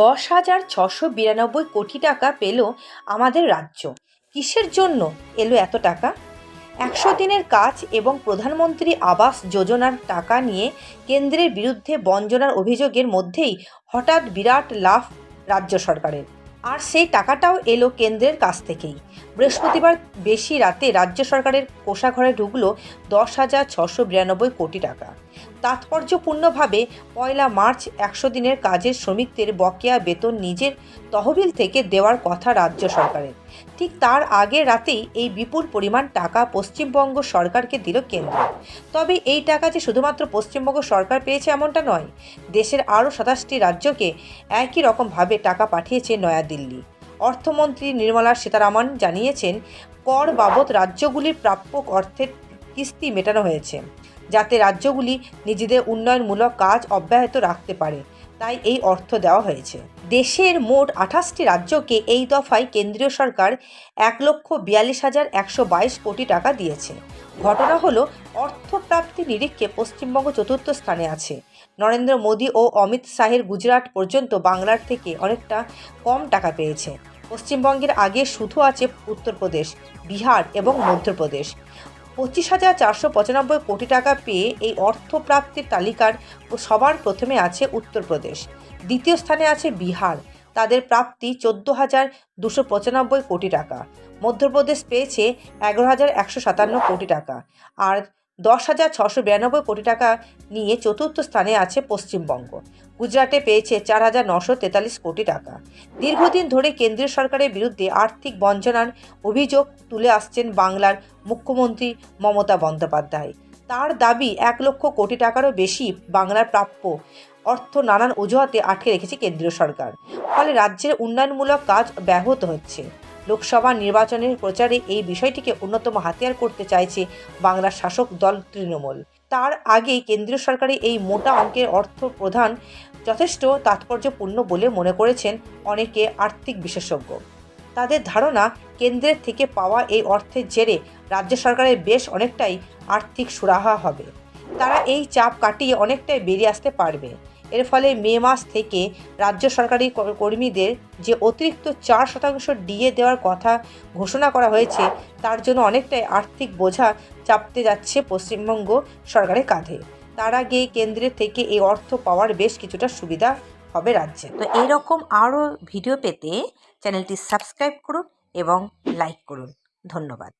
দশ হাজার ছশো বিরানব্বই কোটি টাকা পেল আমাদের রাজ্য। কিসের জন্য এলো এত টাকা? একশো দিনের কাজ এবং প্রধানমন্ত্রী আবাস যোজনার টাকা নিয়ে কেন্দ্রের বিরুদ্ধে বঞ্চনার অভিযোগের মধ্যেই হঠাৎ বিরাট লাভ রাজ্য সরকারের। আর সেই টাকাটাও এলো কেন্দ্রের কাছ থেকেই। বৃহস্পতিবার বেশি রাতে রাজ্য সরকারের কোষাঘরে ঢুকলো দশ হাজার ছশো বিরানব্বই কোটি টাকা। তাৎপর্যপূর্ণভাবে পয়লা মার্চ একশো দিনের কাজের শ্রমিকদের বকেয়া বেতন নিজের তহবিল থেকে দেওয়ার কথা রাজ্য সরকারের। ঠিক তার আগের রাতেই এই বিপুল পরিমাণ টাকা পশ্চিমবঙ্গ সরকারকে দিল কেন্দ্র। তবে এই টাকা যে শুধুমাত্র পশ্চিমবঙ্গ সরকার পেয়েছে এমনটা নয়, দেশের আরও সাতাশটি রাজ্যকে একই রকমভাবে টাকা পাঠিয়েছে নয়াদিল্লি। অর্থমন্ত্রী নির্মলা সীতারামন জানিয়েছেন, কর বাবদ রাজ্যগুলির প্রাপ্য অর্থের কিস্তি মেটানো হয়েছে, যাতে রাজ্যগুলি নিজেদের উন্নয়নমূলক কাজ অব্যাহত রাখতে পারে। তাই এই অর্থ দেওয়া হয়েছে। দেশের মোট আঠাশটি রাজ্যকে এই দফায় কেন্দ্রীয় সরকার এক লক্ষ বিয়াল্লিশ হাজার একশো বাইশ কোটি টাকা দিয়েছে। ঘটনা হলো, অর্থপ্রাপ্তি নিরীক্ষে পশ্চিমবঙ্গ চতুর্থ স্থানে আছে। নরেন্দ্র মোদী ও অমিত শাহের গুজরাট পর্যন্ত বাংলার থেকে অনেকটা কম টাকা পেয়েছে। পশ্চিমবঙ্গের আগে শুধু আছে উত্তরপ্রদেশ, বিহার এবং মধ্যপ্রদেশ। পঁচিশ হাজার চারশো পঁচানব্বই কোটি টাকা পেয়ে এই অর্থপ্রাপ্তির তালিকার সবার প্রথমে আছে উত্তরপ্রদেশ। দ্বিতীয় স্থানে আছে বিহার। তাদের প্রাপ্তি চোদ্দ হাজার দুশো পঁচানব্বই কোটি টাকা। মধ্যপ্রদেশ পেয়েছে এগারো হাজার একশো সাতান্ন কোটি টাকা। আর দশ হাজার ছশো বিরানব্বই কোটি টাকা নিয়ে চতুর্থ স্থানে আছে পশ্চিমবঙ্গ। গুজরাটে পেয়েছে চার হাজার নশো তেতাল্লিশ কোটি টাকা। দীর্ঘদিন ধরে কেন্দ্রীয় সরকারের বিরুদ্ধে আর্থিক বঞ্চনার অভিযোগ তুলে আসছেন বাংলার মুখ্যমন্ত্রী মমতা বন্দ্যোপাধ্যায়। তার দাবি, এক লক্ষ কোটি টাকারও বেশি বাংলার প্রাপ্য অর্থ নানান অজুহাতে আটকে রেখেছে কেন্দ্রীয় সরকার। ফলে রাজ্যের উন্নয়নমূলক কাজ ব্যাহত হচ্ছে। লোকসভা নির্বাচনের প্রচারে এই বিষয়টিকে অন্যতম হাতিয়ার করতে চাইছে বাংলার শাসক দল তৃণমূল। তার আগে কেন্দ্রীয় সরকারের এই মোটা অঙ্কের অর্থ প্রধান যথেষ্ট তাৎপর্যপূর্ণ বলে মনে করেছেন অনেকে আর্থিক বিশেষজ্ঞ। তাদের ধারণা, কেন্দ্রের থেকে পাওয়া এই অর্থের জেরে রাজ্য সরকারের বেশ অনেকটাই আর্থিক সুরাহা হবে। তারা এই চাপ কাটিয়ে অনেকটাই বেরিয়ে আসতে পারবে। এর ফলে মে মাস থেকে রাজ্য সরকারি কর- কর্মীদের যে অতিরিক্ত চার শতাংশ ডিএ দেওয়ার কথা ঘোষণা করা হয়েছে, তার জন্য অনেকটাই আর্থিক বোঝা চাপতে যাচ্ছে পশ্চিমবঙ্গ সরকারের কাঁধে। তার আগে কেন্দ্রের থেকে এই অর্থ পাওয়ার বেশ কিছুটা সুবিধা হবে রাজ্যে। তো এইরকম আরও ভিডিও পেতে চ্যানেলটি সাবস্ক্রাইব করুন এবং লাইক করুন। ধন্যবাদ।